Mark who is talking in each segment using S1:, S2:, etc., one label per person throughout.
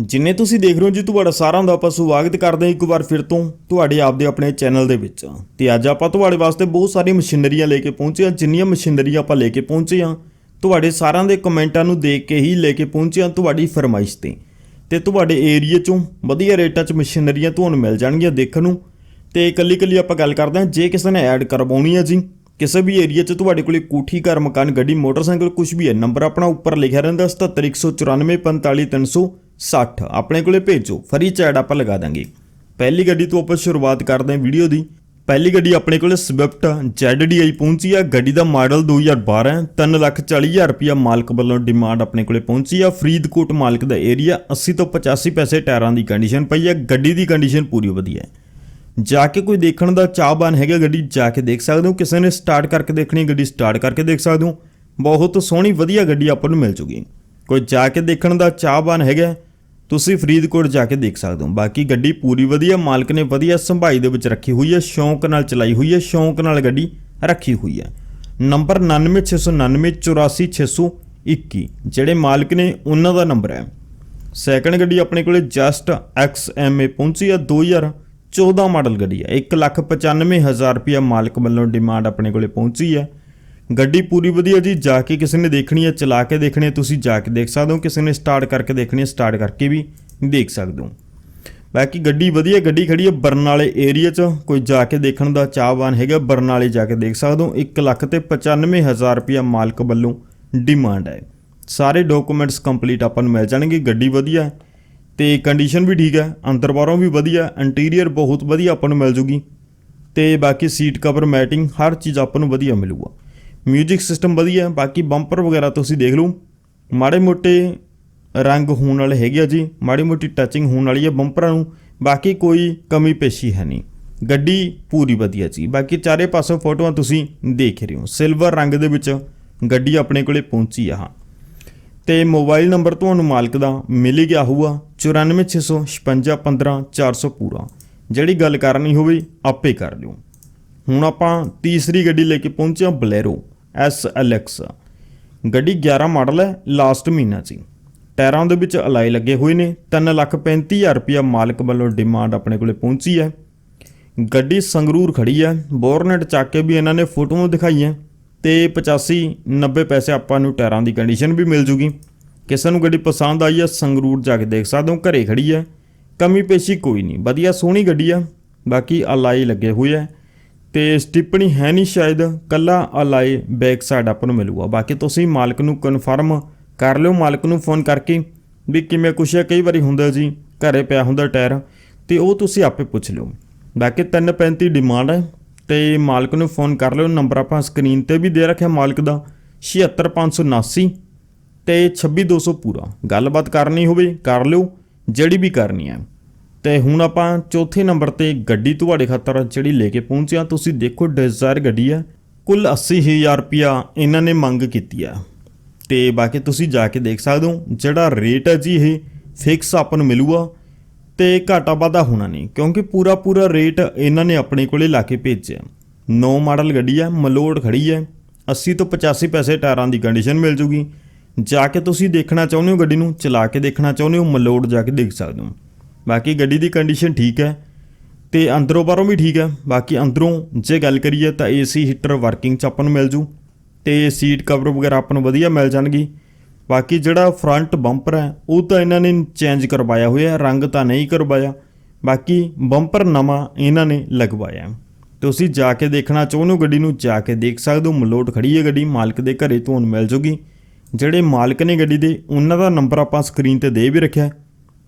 S1: ਜਿੰਨੇ ਤੁਸੀਂ ਦੇਖ ਰਹੇ ਹੋ ਜੀ, ਤੁਹਾਡਾ ਸਾਰਿਆਂ ਦਾ ਆਪਾਂ ਸਵਾਗਤ ਕਰਦੇ ਹਾਂ ਇੱਕ ਵਾਰ ਫਿਰ ਤੋਂ ਤੁਹਾਡੇ ਆਪਦੇ ਆਪਣੇ ਚੈਨਲ ਦੇ ਵਿੱਚ। ਤੇ ਅੱਜ ਆਪਾਂ ਤੁਹਾਡੇ ਵਾਸਤੇ ਬਹੁਤ ਸਾਰੀਆਂ ਮਸ਼ੀਨਰੀਆਂ ਲੈ ਕੇ ਪਹੁੰਚੇ ਹਾਂ, ਜਿੰਨੀਆਂ ਮਸ਼ੀਨਰੀਆਂ ਆਪਾਂ ਲੈ ਕੇ ਪਹੁੰਚੇ ਹਾਂ, ਤੁਹਾਡੇ ਸਾਰਿਆਂ ਦੇ ਕਮੈਂਟਾਂ ਨੂੰ ਦੇਖ ਕੇ ਹੀ ਲੈ ਕੇ ਪਹੁੰਚੇ ਹਾਂ ਤੁਹਾਡੀ ਫਰਮਾਇਸ਼ ਤੇ। ਤੇ ਤੁਹਾਡੇ ਏਰੀਆ ਚੋਂ ਵਧੀਆ ਰੇਟਾਂ 'ਚ ਮਸ਼ੀਨਰੀਆਂ ਤੁਹਾਨੂੰ ਮਿਲ ਜਾਣਗੀਆਂ ਦੇਖਣ ਨੂੰ। ਤੇ ਇਕੱਲੀ ਇਕੱਲੀ ਆਪਾਂ ਗੱਲ ਕਰਦੇ ਹਾਂ, ਜੇ ਕਿਸੇ ਨੇ ਐਡ ਕਰਵਾਉਣੀ ਹੈ ਜੀ, ਕਿਸੇ ਵੀ ਏਰੀਆ 'ਚ ਤੁਹਾਡੇ ਕੋਲੇ ਕੋਠੀ, ਘਰ, ਮਕਾਨ, ਗੱਡੀ, ਮੋਟਰਸਾਈਕਲ ਕੁਝ ਵੀ ਹੈ, ਨੰਬਰ ਆਪਣਾ ਉੱਪਰ ਲਿਖਿਆ ਰਹਿੰਦਾ 7714945360 ਆਪਣੇ ਕੋਲੇ ਭੇਜੋ, ਫਰੀ ਚੈਟ ਆਪਾਂ ਲਗਾ ਦਾਂਗੇ। ਪਹਿਲੀ ਗੱਡੀ ਤੋਂ ਆਪਾਂ ਸ਼ੁਰੂਆਤ ਕਰਦੇ ਹਾਂ ਵੀਡੀਓ ਦੀ। ਪਹਿਲੀ ਗੱਡੀ ਆਪਣੇ ਕੋਲੇ ਸਵਿਫਟ ZDI ਪਹੁੰਚੀ ਆ। ਗੱਡੀ ਦਾ ਮਾਡਲ 2012 ਹੈ 340000 ਰੁਪਿਆ ਮਾਲਕ ਵੱਲੋਂ ਡਿਮਾਂਡ ਆਪਣੇ ਕੋਲੇ ਪਹੁੰਚੀ ਆ। ਫਰੀਦਕੋਟ ਮਾਲਕ ਦਾ ਏਰੀਆ 80 ਤੋਂ 85 ਪੈਸੇ ਟਾਇਰਾਂ ਦੀ ਕੰਡੀਸ਼ਨ ਪਈ ਆ। ਗੱਡੀ ਦੀ ਕੰਡੀਸ਼ਨ ਪੂਰੀ ਵਧੀਆ ਹੈ। ਜਾ ਕੇ ਕੋਈ ਦੇਖਣ ਦਾ ਚਾਹਬਾਨ ਹੈਗਾ ਗੱਡੀ, ਜਾ ਕੇ ਦੇਖ ਸਕਦੇ ਹੋ। ਕਿਸੇ ਨੇ ਸਟਾਰਟ ਕਰਕੇ ਦੇਖਣੀ ਗੱਡੀ ਸਟਾਰਟ ਕਰਕੇ ਦੇਖ ਸਕਦੇ ਹੋ। ਬਹੁਤ ਸੋਹਣੀ ਵਧੀਆ ਗੱਡੀ ਆਪਾਂ ਨੂੰ ਮਿਲ ਜੂਗੀ। ਕੋਈ ਜਾ ਕੇ ਦੇਖਣ ਦਾ ਚਾਹਬਾਨ ਹੈਗਾ ਤੁਸੀਂ ਫਰੀਦਕੋਟ ਜਾ ਕੇ ਦੇਖ ਸਕਦੇ ਹੋ। ਬਾਕੀ ਗੱਡੀ ਪੂਰੀ ਵਧੀਆ, ਮਾਲਕ ਨੇ ਵਧੀਆ ਸੰਭਾਈ ਦੇ ਵਿੱਚ ਰੱਖੀ ਹੋਈ ਹੈ, ਸ਼ੌਂਕ ਨਾਲ ਚਲਾਈ ਹੋਈ ਹੈ, ਸ਼ੌਂਕ ਨਾਲ ਗੱਡੀ ਰੱਖੀ ਹੋਈ ਹੈ। ਨੰਬਰ 9969984621 ਜਿਹੜੇ ਮਾਲਕ ਨੇ ਉਹਨਾਂ ਦਾ ਨੰਬਰ ਹੈ। ਸੈਕੰਡ ਗੱਡੀ ਆਪਣੇ ਕੋਲੇ ਜਸਟ XMA ਪਹੁੰਚੀ ਆ 2014 ਮਾਡਲ ਗੱਡੀ ਹੈ। 195000 ਰੁਪਿਆ ਮਾਲਕ ਵੱਲੋਂ ਡਿਮਾਂਡ ਆਪਣੇ ਕੋਲੇ ਪਹੁੰਚੀ ਹੈ। ਗੱਡੀ ਪੂਰੀ ਵਧੀਆ ਜੀ, ਜਾ ਕੇ ਕਿਸੇ ਨੇ ਦੇਖਣੀ ਹੈ, ਚਲਾ ਕੇ ਦੇਖਣੀ ਹੈ, ਤੁਸੀਂ ਜਾ ਕੇ ਦੇਖ ਸਕਦੇ ਹੋ, ਕਿਸੇ ਨੇ ਸਟਾਰਟ ਕਰਕੇ ਦੇਖਣੀ ਹੈ ਸਟਾਰਟ ਕਰਕੇ ਵੀ ਦੇਖ ਸਕਦੇ ਹੋ। ਬਾਕੀ ਗੱਡੀ ਵਧੀਆ, ਗੱਡੀ ਖੜੀ ਹੈ ਬਰਨਾਲੇ ਏਰੀਆ 'ਚ, ਕੋਈ ਜਾ ਕੇ ਦੇਖਣ ਦਾ ਚਾਹਵਾਨ ਹੈਗਾ, ਬਰਨਾਲੇ ਜਾ ਕੇ ਦੇਖ ਸਕਦੇ ਹੋ। 1 ਲੱਖ ਤੇ 95000 ਰੁਪਿਆ ਮਾਲਕ ਵੱਲੋਂ ਡਿਮਾਂਡ ਹੈ। ਸਾਰੇ ਡਾਕੂਮੈਂਟਸ ਕੰਪਲੀਟ ਆਪਾਂ ਨੂੰ ਮਿਲ ਜਾਣਗੇ, ਗੱਡੀ ਵਧੀਆ ਹੈ, ਤੇ ਕੰਡੀਸ਼ਨ ਵੀ ਠੀਕ ਹੈ, ਅੰਦਰ ਬਾਹਰੋਂ ਵੀ ਵਧੀਆ ਇੰਟੀਰੀਅਰ ਬਹੁਤ ਵਧੀਆ ਆਪਾਂ ਨੂੰ ਮਿਲ ਜੂਗੀ, ਤੇ ਬਾਕੀ ਸੀਟ ਕਵਰ ਮੈਟਿੰਗ ਹਰ ਚੀਜ਼ ਆਪਾਂ ਨੂੰ ਵਧੀਆ ਮਿਲੂਗਾ। 뮤직 ਸਿਸਟਮ ਵਧੀਆ, ਬਾਕੀ ਬੰਪਰ ਵਗੈਰਾ ਤੁਸੀਂ ਦੇਖ ਲਓ। ਮਾੜੇ ਮੋਟੇ ਰੰਗ ਹੋਣ ਵਾਲੇ ਹੈਗੇ ਆ ਜੀ, ਮਾੜੀ ਮੋਟੀ ਟੱਚਿੰਗ ਹੋਣ ਵਾਲੀ ਹੈ ਬੰਪਰਾਂ ਨੂੰ, ਬਾਕੀ ਕੋਈ ਕਮੀ ਪੇਸ਼ੀ ਹੈ ਨਹੀਂ। ਗੱਡੀ ਪੂਰੀ ਵਧੀਆ ਜੀ, ਬਾਕੀ ਚਾਰੇ ਪਾਸੋਂ ਫੋਟੋਆਂ ਤੁਸੀਂ ਦੇਖ ਰਹੇ ਹੋ। ਸਿਲਵਰ ਰੰਗ ਦੇ ਵਿੱਚ ਗੱਡੀ ਆਪਣੇ ਕੋਲੇ ਪਹੁੰਚੀ ਆ ਹਾਂ। ਤੇ ਮੋਬਾਈਲ ਨੰਬਰ ਤੁਹਾਨੂੰ ਮਾਲਕ ਦਾ ਮਿਲ ਗਿਆ ਹੋਊਗਾ 9465515400 ਪੂਰਾ। ਜਿਹੜੀ ਗੱਲ ਕਰਨੀ ਹੋਵੇ, ਆਪੇ ਕਰ ਲਿਓ। ਹੁਣ ਆਪਾਂ ਤੀਸਰੀ ਗੱਡੀ ਲੈ ਕੇ ਪਹੁੰਚੇ ਹਾਂ ਬਲੈਰੋ SLX ਗੱਡੀ 11 ਮਾਡਲ ਹੈ ਲਾਸਟ ਮਹੀਨਾ ਸੀ। ਟਾਇਰਾਂ ਦੇ ਵਿੱਚ ਅਲਾਈ ਲੱਗੇ ਹੋਏ ਨੇ 335000 ਰੁਪਇਆ ਮਾਲਕ ਵੱਲੋਂ ਡਿਮਾਂਡ ਆਪਣੇ ਕੋਲੇ ਪਹੁੰਚੀ ਹੈ। ਗੱਡੀ ਸੰਗਰੂਰ ਖੜੀ ਹੈ, ਬੋਰਨਟ ਚੱਕ ਕੇ ਵੀ ਇਹਨਾਂ ਨੇ ਫੋਟੋਆਂ ਦਿਖਾਈਆਂ। ਤੇ 85 90 ਪੈਸੇ ਆਪਾਂ ਨੂੰ ਟਾਇਰਾਂ ਦੀ ਕੰਡੀਸ਼ਨ ਵੀ ਮਿਲ ਜੂਗੀ। ਕਿਸੇ ਨੂੰ ਗੱਡੀ ਪਸੰਦ ਆਈ ਹੈ, ਸੰਗਰੂਰ ਜਾ ਕੇ ਦੇਖ ਸਕਦੇ ਹੋ, ਘਰੇ ਖੜੀ ਹੈ। ਕਮੀ ਪੇਸ਼ੀ ਕੋਈ ਨਹੀਂ, ਵਧੀਆ ਸੋਹਣੀ ਗੱਡੀ ਆ। ਬਾਕੀ ਅਲਾਈ ਲੱਗੇ ਹੋਏ ਹੈ। ਤੇ ਸਟਿੱਪਣੀ ਹੈ ਨਹੀਂ ਸ਼ਾਇਦ, ਕੱਲਾ ਅਲਾਈ ਬੈਕ ਸਾਈਡ ਆਪਾਂ ਨੂੰ ਮਿਲੂਗਾ। ਬਾਕੀ ਤੁਸੀਂ ਮਾਲਕ ਨੂੰ ਕਨਫਰਮ ਕਰ ਲਿਓ, ਮਾਲਕ ਨੂੰ ਫੋਨ ਕਰਕੇ ਵੀ ਕਿਵੇਂ ਕੁਛ ਹੈ, ਕਈ ਵਾਰੀ ਹੁੰਦਾ ਜੀ, ਘਰੇ ਪਿਆ ਹੁੰਦਾ ਟਾਇਰ, ਤੇ ਉਹ ਤੁਸੀਂ ਆਪੇ ਪੁੱਛ ਲਿਓ। ਬਾਕੀ 335 ਡਿਮਾਂਡ ਹੈ, ਤੇ ਮਾਲਕ ਨੂੰ ਫੋਨ ਕਰ ਲਿਓ ਨੰਬਰ ਆਪਾਂ ਸਕਰੀਨ ਤੇ ਵੀ ਦੇ ਰੱਖਿਆ ਮਾਲਕ ਦਾ 76579 ਤੇ 26200 ਪੂਰਾ। ਗੱਲਬਾਤ ਕਰਨੀ ਹੋਵੇ, ਕਰ ਲਿਓ, ਜਿਹੜੀ ਵੀ ਕਰਨੀ ਹੈ। ਤੇ ਹੁਣ ਆਪਾਂ ਚੌਥੇ ਨੰਬਰ ਤੇ ਗੱਡੀ ਤੁਹਾਡੇ ਖਾਤਰ ਜਿਹੜੀ ਲੈ ਕੇ ਪਹੁੰਚਿਆ ਤੁਸੀਂ ਦੇਖੋ ਡਿਜ਼ਾਇਰ ਗੱਡੀ ਹੈ ਕੁੱਲ 80000 ਰੁਪਿਆ ਇਹਨਾਂ ਨੇ ਮੰਗ ਕੀਤੀ ਆ। ਤੇ ਬਾਕੀ ਤੁਸੀਂ ਜਾ ਕੇ ਦੇਖ ਸਕਦੇ ਹੋ, ਜਿਹੜਾ ਰੇਟ ਹੈ ਜੀ ਇਹ ਫਿਕਸ ਆਪਾਂ ਨੂੰ ਮਿਲੂਗਾ ਤੇ ਘਾਟਾ ਵਾਧਾ ਹੋਣਾ ਨਹੀਂ, ਕਿਉਂਕਿ ਪੂਰਾ ਪੂਰਾ ਰੇਟ ਇਹਨਾਂ ਨੇ ਆਪਣੇ ਕੋਲੇ ਲਾ ਕੇ ਭੇਜਿਆ। ਨੋ ਮਾਡਲ ਗੱਡੀ ਹੈ ਮਲੋਡ ਖੜੀ ਹੈ 80 ਤੋਂ 85 ਪੈਸੇ ਟਾਇਰਾਂ ਦੀ ਕੰਡੀਸ਼ਨ ਮਿਲ ਜੂਗੀ। ਜਾ ਕੇ ਤੁਸੀਂ ਦੇਖਣਾ ਚਾਹੁੰਦੇ ਹੋ ਗੱਡੀ ਨੂੰ, ਚਲਾ ਕੇ ਦੇਖਣਾ ਚਾਹੁੰਦੇ ਹੋ, ਮਲੋਡ ਜਾ ਕੇ ਦੇਖ ਸਕਦੇ ਹੋ। ਬਾਕੀ ਗੱਡੀ ਦੀ ਕੰਡੀਸ਼ਨ ਠੀਕ ਹੈ ਤੇ ਅੰਦਰੋਂ ਬਾਹਰੋਂ ਵੀ ਠੀਕ ਹੈ। ਬਾਕੀ ਅੰਦਰੋਂ ਜੇ ਗੱਲ ਕਰੀਏ ਤਾਂ ਏਸੀ ਹੀਟਰ ਵਰਕਿੰਗ ਚ ਆਪਾਂ ਨੂੰ ਮਿਲ ਜੂ ਤੇ ਸੀਟ ਕਵਰ ਵਗੈਰਾ ਆਪਾਂ ਨੂੰ ਵਧੀਆ ਮਿਲ ਜਾਣਗੀ। ਬਾਕੀ ਜਿਹੜਾ ਫਰੰਟ ਬੰਪਰ ਹੈ, ਉਹ ਤਾਂ ਇਹਨਾਂ ਨੇ ਚੇਂਜ ਕਰਵਾਇਆ ਹੋਇਆ ਰੰਗ ਤਾਂ ਨਹੀਂ ਕਰਵਾਇਆ। ਬਾਕੀ ਬੰਪਰ ਨਵਾਂ ਇਹਨਾਂ ਨੇ ਲਗਵਾਇਆ ਤੁਸੀਂ ਜਾ ਕੇ ਦੇਖਣਾ ਚਾਹੁੰਦੇ ਹੋ ਗੱਡੀ ਨੂੰ, ਜਾ ਕੇ ਦੇਖ ਸਕਦੇ ਹੋ, ਮਲੋਟ ਖੜੀ ਹੈ ਗੱਡੀ, ਮਾਲਕ ਦੇ ਘਰੇ ਤੁਹਾਨੂੰ ਮਿਲ ਜੂਗੀ। ਜਿਹੜੇ ਮਾਲਕ ਨੇ ਗੱਡੀ ਦੇ, ਉਹਨਾਂ ਦਾ ਨੰਬਰ ਆਪਾਂ ਸਕਰੀਨ ਤੇ ਦੇ ਵੀ ਰੱਖਿਆ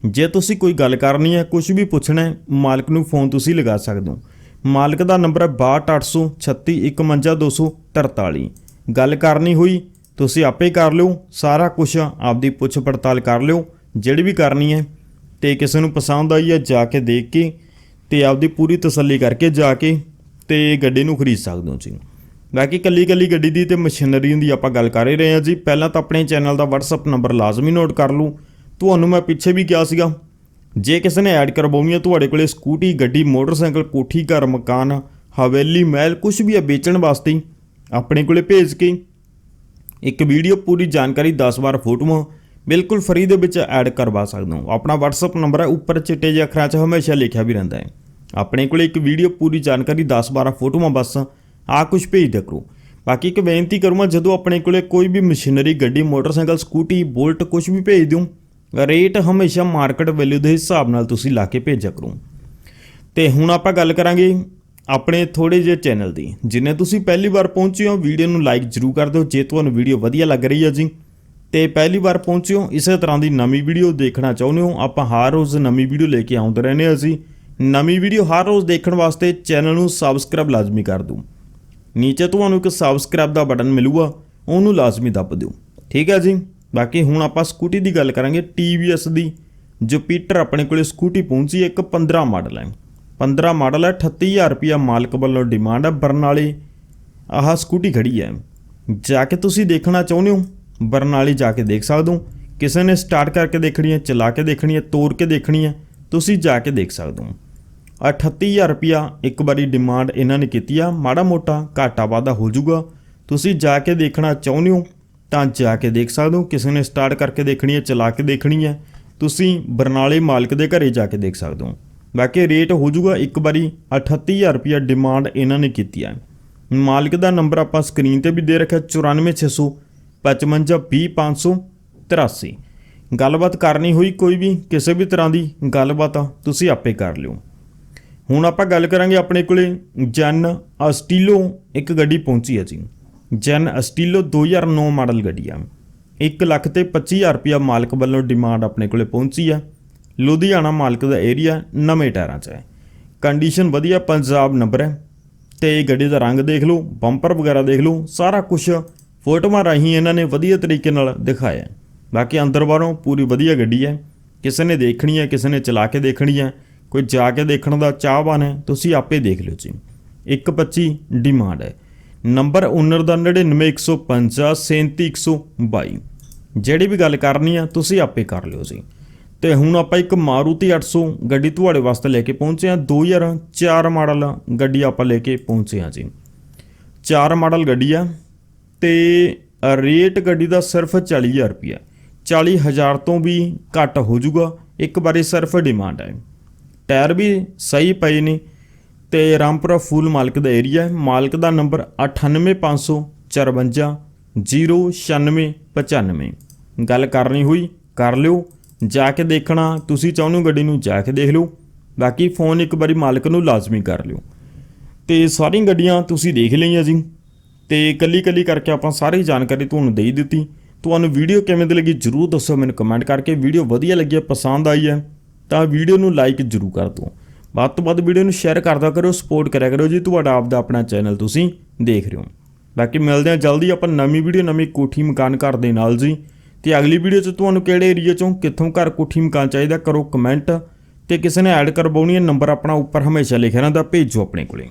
S1: ਜੇ ਤੁਸੀਂ ਕੋਈ ਗੱਲ ਕਰਨੀ ਹੈ ਕੁਝ ਵੀ ਪੁੱਛਣਾ ਹੈ, ਮਾਲਕ ਨੂੰ ਫੋਨ ਤੁਸੀਂ ਲਗਾ ਸਕਦੇ ਹੋ। ਮਾਲਕ ਦਾ ਨੰਬਰ ਹੈ 6283611243 ਗੱਲ ਕਰਨੀ ਹੋਈ, ਤੁਸੀਂ ਆਪੇ ਕਰ ਲਿਓ, ਸਾਰਾ ਕੁਝ ਆਪਦੀ ਪੁੱਛ ਪੜਤਾਲ ਕਰ ਲਿਓ, ਜਿਹੜੀ ਵੀ ਕਰਨੀ ਹੈ, ਤੇ ਕਿਸੇ ਨੂੰ ਪਸੰਦ ਆਈ ਹੈ, ਜਾ ਕੇ ਦੇਖ ਕੇ ਤੇ ਆਪਦੀ ਪੂਰੀ ਤਸੱਲੀ ਕਰਕੇ ਜਾ ਕੇ ਤੇ ਗੱਡੀ ਨੂੰ ਖਰੀਦ ਸਕਦੇ ਹੋ ਜੀ ਬਾਕੀ ਕੱਲੀ ਕੱਲੀ ਗੱਡੀ ਦੀ ਤੇ ਮਸ਼ੀਨਰੀ ਦੀ ਆਪਾਂ ਗੱਲ ਕਰ ਹੀ ਰਹੇ ਹਾਂ ਜੀ। ਪਹਿਲਾਂ ਤਾਂ ਆਪਣੇ ਚੈਨਲ ਦਾ WhatsApp ਨੰਬਰ ਲਾਜ਼ਮੀ ਨੋਟ ਕਰ ਲਓ। ਤੁਹਾਨੂੰ ਮੈਂ ਪਿੱਛੇ ਵੀ ਕਿਹਾ ਸੀਗਾ, ਜੇ ਕਿਸੇ ਨੇ ਐਡ ਕਰਵਾਉਣੀ ਹੈ ਤੁਹਾਡੇ ਕੋਲੇ ਸਕੂਟੀ, ਗੱਡੀ, ਮੋਟਰਸਾਈਕਲ, ਕੋਠੀ, ਘਰ, ਮਕਾਨ, ਹਵੇਲੀ, ਮਹਿਲ ਕੁਝ ਵੀ ਹੈ ਵੇਚਣ ਵਾਸਤੇ, ਆਪਣੇ ਕੋਲੇ ਭੇਜ ਕੇ। ਇੱਕ ਵੀਡੀਓ ਪੂਰੀ ਜਾਣਕਾਰੀ 10 ਵਾਰ ਫੋਟੋਆਂ ਬਿਲਕੁਲ ਫਰੀ ਦੇ ਵਿੱਚ ਐਡ ਕਰਵਾ ਸਕਦੇ ਹੋ। ਆਪਣਾ WhatsApp ਨੰਬਰ ਹੈ, ਉੱਪਰ ਚਿੱਟੇ ਜਿਹੇ ਅੱਖਰਾਂ 'ਚ ਹਮੇਸ਼ਾ ਲਿਖਿਆ ਵੀ ਰਹਿੰਦਾ ਹੈ। ਆਪਣੇ ਕੋਲ ਇੱਕ ਵੀਡੀਓ ਪੂਰੀ ਜਾਣਕਾਰੀ 10-12 ਫੋਟੋਆਂ ਬਸ, ਆ ਕੁਝ ਭੇਜ ਦਿਆ ਕਰੋ। ਬਾਕੀ ਇੱਕ ਬੇਨਤੀ ਕਰੂੰਗਾ, ਜਦੋਂ ਆਪਣੇ ਕੋਲੇ ਕੋਈ ਵੀ ਮਸ਼ੀਨਰੀ, ਗੱਡੀ, ਮੋਟਰਸਾਈਕਲ, ਸਕੂਟੀ, ਬੋਲਟ ਕੁਝ ਵੀ ਭੇਜ ਦਿਓ ਰੇਟ ਹਮੇਸ਼ਾ ਮਾਰਕੀਟ ਵੈਲਿਊ ਦੇ ਹਿਸਾਬ ਨਾਲ ਤੁਸੀਂ ਲਾ ਕੇ ਭੇਜਿਆ ਕਰੋ। ਤੇ ਹੁਣ ਆਪਾਂ ਗੱਲ ਕਰਾਂਗੇ ਆਪਣੇ ਥੋੜੇ ਜਿਹੇ ਚੈਨਲ ਦੀ, ਜਿੰਨੇ ਤੁਸੀਂ ਪਹਿਲੀ ਵਾਰ ਪਹੁੰਚੇ ਹੋ ਵੀਡੀਓ ਨੂੰ ਲਾਈਕ ਜ਼ਰੂਰ ਕਰ ਦਿਓ। ਜੇ ਤੁਹਾਨੂੰ ਵੀਡੀਓ ਵਧੀਆ ਲੱਗ ਰਹੀ ਹੈ ਜੀ, ਤੇ ਪਹਿਲੀ ਵਾਰ ਪਹੁੰਚੇ ਹੋ, ਇਸੇ ਤਰ੍ਹਾਂ ਦੀ ਨਵੀਂ ਵੀਡੀਓ ਦੇਖਣਾ ਚਾਹੁੰਦੇ ਹੋ, ਆਪਾਂ ਹਰ ਰੋਜ਼ ਨਵੀਂ ਵੀਡੀਓ ਲੈ ਕੇ ਆਉਂਦੇ ਰਹਿੰਦੇ ਹਾਂ ਅਸੀਂ ਨਵੀਂ ਵੀਡੀਓ ਹਰ ਰੋਜ਼ ਦੇਖਣ ਵਾਸਤੇ ਚੈਨਲ ਨੂੰ ਸਬਸਕ੍ਰਾਈਬ ਲਾਜ਼ਮੀ ਕਰ ਦਿਓ। ਨੀਚੇ ਤੁਹਾਨੂੰ ਇੱਕ ਸਬਸਕ੍ਰਾਈਬ ਦਾ ਬਟਨ ਮਿਲੂਗਾ, ਉਹਨੂੰ ਲਾਜ਼ਮੀ ਦੱਬ ਦਿਓ। ਠੀਕ ਹੈ ਜੀ? ਬਾਕੀ ਹੁਣ ਆਪਾਂ ਸਕੂਟੀ ਦੀ ਗੱਲ ਕਰਾਂਗੇ TVS ਦੀ ਜੁਪੀਟਰ ਆਪਣੇ ਕੋਲੇ ਸਕੂਟੀ ਪਹੁੰਚੀ ਹੈ ਇੱਕ 15 ਮਾਡਲ ਹੈ। 15 ਮਾਡਲ ਹੈ 38000 ਰੁਪਿਆ ਮਾਲਕ ਵੱਲੋਂ ਡਿਮਾਂਡ ਹੈ, ਬਰਨਾਲੇ ਆਹ ਸਕੂਟੀ ਖੜੀ ਹੈ। ਜਾ ਕੇ ਤੁਸੀਂ ਦੇਖਣਾ ਚਾਹੁੰਦੇ ਹੋ, ਬਰਨਾਲੇ ਜਾ ਕੇ ਦੇਖ ਸਕਦੇ ਹੋ। ਕਿਸੇ ਨੇ ਸਟਾਰਟ ਕਰਕੇ ਦੇਖਣੀ ਹੈ, ਚਲਾ ਕੇ ਦੇਖਣੀ ਹੈ ਤੋੜ ਕੇ ਦੇਖਣੀ ਹੈ, ਤੁਸੀਂ ਜਾ ਕੇ ਦੇਖ ਸਕਦੇ ਹੋ। 38000 ਰੁਪਿਆ ਇੱਕ ਵਾਰੀ ਡਿਮਾਂਡ ਇਹਨਾਂ ਨੇ ਕੀਤੀ ਆ, ਮਾੜਾ ਮੋਟਾ ਘਾਟਾ ਵਾਧਾ ਹੋ ਜਾਊਗਾ। ਤੁਸੀਂ ਜਾ ਕੇ ਦੇਖਣਾ ਚਾਹੁੰਦੇ ਹੋ ਤਾਂ ਜਾ ਕੇ ਦੇਖ ਸਕਦੇ ਹੋ ਕਿਸੇ ਨੇ ਸਟਾਰਟ ਕਰਕੇ ਦੇਖਣੀ ਹੈ ਚਲਾ ਕੇ ਦੇਖਣੀ ਹੈ ਤੁਸੀਂ ਬਰਨਾਲੇ ਮਾਲਕ ਦੇ ਘਰੇ ਜਾ ਕੇ ਦੇਖ ਸਕਦੇ ਹੋ। ਬਾਕੀ ਰੇਟ ਹੋ ਜਾਊਗਾ ਇੱਕ ਵਾਰੀ 38000 ਰੁਪਿਆ ਡਿਮਾਂਡ ਇਹਨਾਂ ਨੇ ਕੀਤੀ ਹੈ। ਮਾਲਕ ਦਾ ਨੰਬਰ ਆਪਾਂ ਸਕਰੀਨ ਤੇ ਵੀ ਦੇ ਰੱਖਿਆ 94600 5520 ਗੱਲਬਾਤ ਕਰਨੀ ਹੋਈ ਕੋਈ ਵੀ ਕਿਸੇ ਵੀ ਤਰ੍ਹਾਂ ਦੀ ਗੱਲਬਾਤ ਆ, ਤੁਸੀਂ ਆਪੇ ਕਰ ਲਿਓ। ਹੁਣ ਆਪਾਂ ਗੱਲ ਕਰਾਂਗੇ ਆਪਣੇ ਕੋਲੇ ਜਨ ਅਸਟੀਲੋ ਇੱਕ ਗੱਡੀ ਪਹੁੰਚੀ ਹੈ ਜੀ। ਜੈਨ ਅਸਟੀਲੋ 2009 ਮਾਡਲ ਗੱਡੀ ਆ। 1 ਲੱਖ ਤੇ 25000 ਰੁਪਿਆ ਮਾਲਕ ਵੱਲੋਂ ਡਿਮਾਂਡ ਆਪਣੇ ਕੋਲੇ ਪਹੁੰਚੀ ਆ। ਲੁਧਿਆਣਾ ਮਾਲਕ ਦਾ ਏਰੀਆ ਨਵੇਂ ਟਾਇਰਾਂ 'ਚ ਹੈ ਕੰਡੀਸ਼ਨ ਵਧੀਆ, ਪੰਜਾਬ ਨੰਬਰ ਹੈ। ਤੇ ਗੱਡੀ ਦਾ ਰੰਗ ਦੇਖ ਲਓ ਬੰਪਰ ਵਗੈਰਾ ਦੇਖ ਲਓ, ਸਾਰਾ ਕੁਝ ਫੋਟੋਆਂ ਰਾਹੀਂ ਇਹਨਾਂ ਨੇ ਵਧੀਆ ਤਰੀਕੇ ਨਾਲ ਦਿਖਾਇਆ। ਬਾਕੀ ਅੰਦਰ ਬਾਹਰੋਂ ਪੂਰੀ ਵਧੀਆ ਗੱਡੀ ਹੈ। ਕਿਸੇ ਨੇ ਦੇਖਣੀ ਹੈ, ਕਿਸੇ ਨੇ ਚਲਾ ਕੇ ਦੇਖਣੀ ਹੈ। ਕੋਈ ਜਾ ਕੇ ਦੇਖਣ ਦਾ ਚਾਹਵਾਨ ਹੈ, ਤੁਸੀਂ ਆਪੇ ਦੇਖ ਲਿਓ ਜੀ। 125 ਡਿਮਾਂਡ ਹੈ। ਨੰਬਰ ਓਨਰ ਦਾ 99150 37122 ਜਿਹੜੀ ਵੀ ਗੱਲ ਕਰਨੀ ਆ, ਤੁਸੀਂ ਆਪੇ ਕਰ ਲਿਓ ਜੀ। ਤੇ ਹੁਣ ਆਪਾਂ ਇੱਕ ਮਾਰੂਤੀ 800 ਗੱਡੀ ਤੁਹਾਡੇ ਵਾਸਤੇ ਲੈ ਕੇ ਪਹੁੰਚੇ ਆ। 2004 ਮਾਡਲ ਗੱਡੀ ਆਪਾਂ ਲੈ ਕੇ ਪਹੁੰਚੇ ਆ ਜੀ। 4 ਮਾਡਲ ਗੱਡੀ ਆ ਤੇ ਰੇਟ ਗੱਡੀ ਦਾ ਸਿਰਫ 40000 ਰੁਪਿਆ 40000 ਤੋਂ ਵੀ ਘੱਟ ਹੋ ਜਾਊਗਾ। ਇੱਕ ਵਾਰੀ ਸਿਰਫ ਡਿਮਾਂਡ ਹੈ ਟਾਇਰ ਵੀ ਸਹੀ ਪਏ ਨੇ। ਤੇ ਰਾਮਪੁਰਾ ਫੂਲ ਮਾਲਕ ਦਾ ਏਰੀਆ ਹੈ। ਮਾਲਕ ਦਾ ਨੰਬਰ 9854 09695 ਗੱਲ ਕਰਨੀ ਹੋਈ, ਕਰ ਲਿਓ। ਜਾ ਕੇ ਦੇਖਣਾ, ਤੁਸੀਂ ਚਾਹੁੰਦੇ ਗੱਡੀ ਨੂੰ ਜਾ ਕੇ ਦੇਖ ਲਿਓ। ਬਾਕੀ ਫੋਨ ਇੱਕ ਵਾਰੀ ਮਾਲਕ ਨੂੰ ਲਾਜ਼ਮੀ ਕਰ ਲਿਓ। ਤੇ ਸਾਰੀਆਂ ਗੱਡੀਆਂ ਤੁਸੀਂ ਦੇਖ ਲਈਆਂ ਜੀ। ਤੇ ਕੱਲੀ ਕੱਲੀ ਕਰਕੇ ਆਪਾਂ ਸਾਰੀ ਜਾਣਕਾਰੀ ਤੁਹਾਨੂੰ ਦੇ ਦਿੱਤੀ। ਤੁਹਾਨੂੰ ਵੀਡੀਓ ਕਿਵੇਂ ਦੀ ਲੱਗੀ ਜਰੂਰ ਦੱਸੋ ਮੈਨੂੰ ਕਮੈਂਟ ਕਰਕੇ। ਵੀਡੀਓ ਵਧੀਆ ਲੱਗੀ ਹੈ, ਪਸੰਦ ਆਈ ਹੈ, ਤਾਂ ਵੀਡੀਓ ਨੂੰ ਲਾਈਕ ਜਰੂਰ ਕਰ ਦਿਓ। ਵੱਧ ਤੋਂ ਵੱਧ ਵੀਡੀਓ ਨੂੰ ਸ਼ੇਅਰ ਕਰਦਾ ਕਰੋ ਸਪੋਰਟ ਕਰਿਆ ਕਰੋ ਜੀ, ਤੁਹਾਡਾ ਆਪ ਦਾ ਆਪਣਾ ਚੈਨਲ ਤੁਸੀਂ ਦੇਖ ਰਹੇ ਹੋ। ਬਾਕੀ ਮਿਲਦੇ ਹਾਂ ਜਲਦੀ, ਆਪਾਂ ਨਵੀਂ ਵੀਡੀਓ, ਨਵੀਂ ਕੋਠੀ ਮਕਾਨ ਘਰ ਦੇ ਨਾਲ ਜੀ। ਤੇ ਅਗਲੀ ਵੀਡੀਓ 'ਚ ਤੁਹਾਨੂੰ ਕਿਹੜੇ ਏਰੀਆ 'ਚੋਂ ਕਿੱਥੋਂ ਘਰ ਕੋਠੀ ਮਕਾਨ ਚਾਹੀਦਾ, ਕਰੋ ਕਮੈਂਟ ਤੇ ਕਿਸੇ ਨੇ ਐਡ ਕਰਵਾਉਣੀ ਹੈ ਨੰਬਰ ਆਪਣਾ ਉੱਪਰ ਹਮੇਸ਼ਾ ਲਿਖਿਆ ਰਹਿੰਦਾ, ਭੇਜੋ ਆਪਣੇ ਕੋਲੇ।